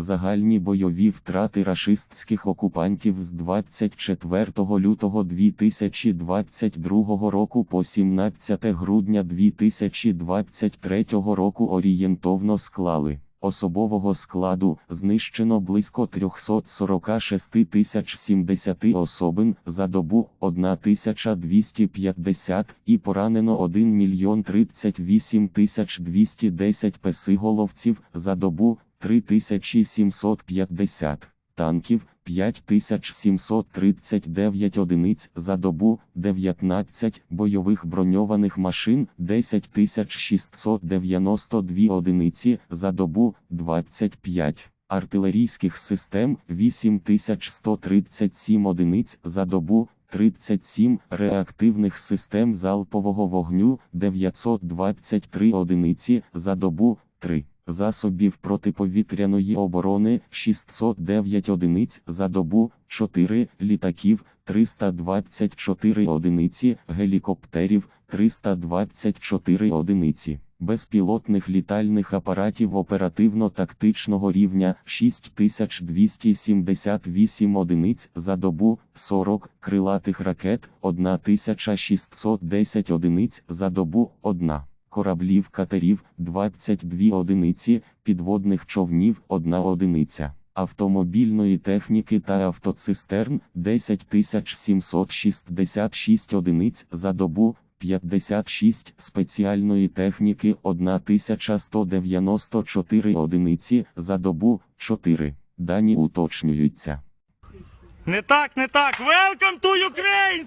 Загальні бойові втрати рашистських окупантів з 24 лютого 2022 року по 17 грудня 2023 року орієнтовно склали. Особового складу знищено близько 346 тисяч 70 особин за добу 1250 і поранено 1 мільйон 38 тисяч 210 песиголовців за добу 3750 танків 5739 одиниць за добу, 19 бойових броньованих машин 10692 одиниці за добу, 25 артилерійських систем 8137 одиниць за добу, 37 реактивних систем залпового вогню 923 одиниці за добу, 3 засобів протиповітряної оборони 609 одиниць за добу, 4 літаків 324 одиниці, гелікоптерів 324 одиниці. Безпілотних літальних апаратів оперативно-тактичного рівня 6278 одиниць за добу, 40 крилатих ракет 1610 одиниць за добу, 1 кораблів катерів 22 одиниці, підводних човнів 1 одиниця, автомобільної техніки та автоцистерн 10766 одиниць за добу, 56 спеціальної техніки 1194 одиниці за добу, 4. Дані уточнюються. Не так, не так. Welcome to Ukraine!